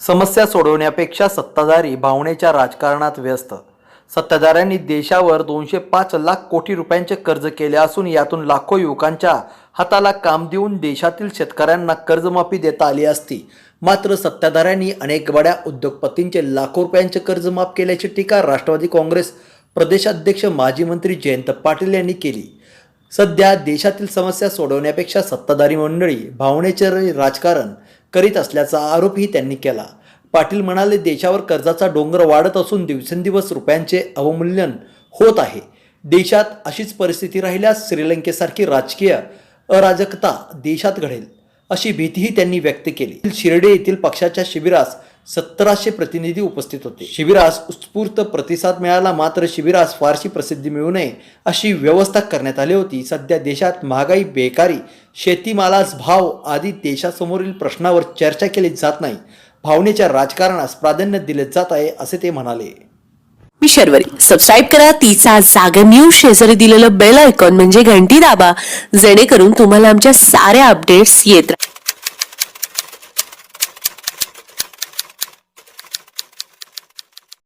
समस्या सोडवण्यापेक्षा सत्ताधारी भावनेच्या राजकारणात व्यस्त. सत्ताधाऱ्यांनी देशावर दोनशे पाच लाख कोटी रुपयांचे कर्ज केले असून यातून लाखो युवकांच्या हाताला काम देऊन देशातील शेतकऱ्यांना कर्जमाफी देता आली असती. मात्र सत्ताधाऱ्यांनी अनेक बड्या उद्योगपतींचे लाखो रुपयांचे कर्ज माफ केल्याची टीका राष्ट्रवादी काँग्रेस प्रदेशाध्यक्ष माजी मंत्री जयंत पाटील यांनी केली. सध्या देशातील समस्या सोडवण्यापेक्षा सत्ताधारी मंडळी भावनेचे राजकारण करीत असल्याचा आरोपही त्यांनी केला. पाटील म्हणाले देशावर कर्जाचा डोंगर वाढत असून दिवसेंदिवस रुपयांचे अवमूल्यन होत आहे. देशात अशीच परिस्थिती राहिल्यास श्रीलंकेसारखी राजकीय अराजकता देशात घडेल. अशी भीतीही त्यांनी व्यक्त केली. शिर्डे येथील पक्षाच्या शिबिरास सतराशे प्रतिनिधी उपस्थित होते. शिबिरास उत्स्फूर्त प्रतिसाद मिळाला मात्र शिबिरास फारशी प्रसिद्धी मिळू नये अशी व्यवस्था करण्यात आली होती. सध्या देशात महागाई बेकारी शेतीमालास भाव आदी देशासमोरील प्रश्नावर चर्चा केली जात नाही. भावनेच्या राजकारणास प्राधान्य दिले जात आहे असे ते म्हणाले. मी शर्वरी. सबस्क्राईब करा. तिचा जागर न्यूज शेजारी दिलेलं बेल आयकॉन म्हणजे घंटी दाबा. जेणेकरून तुम्हाला आमच्या साऱ्या अपडेट्स येत राहतील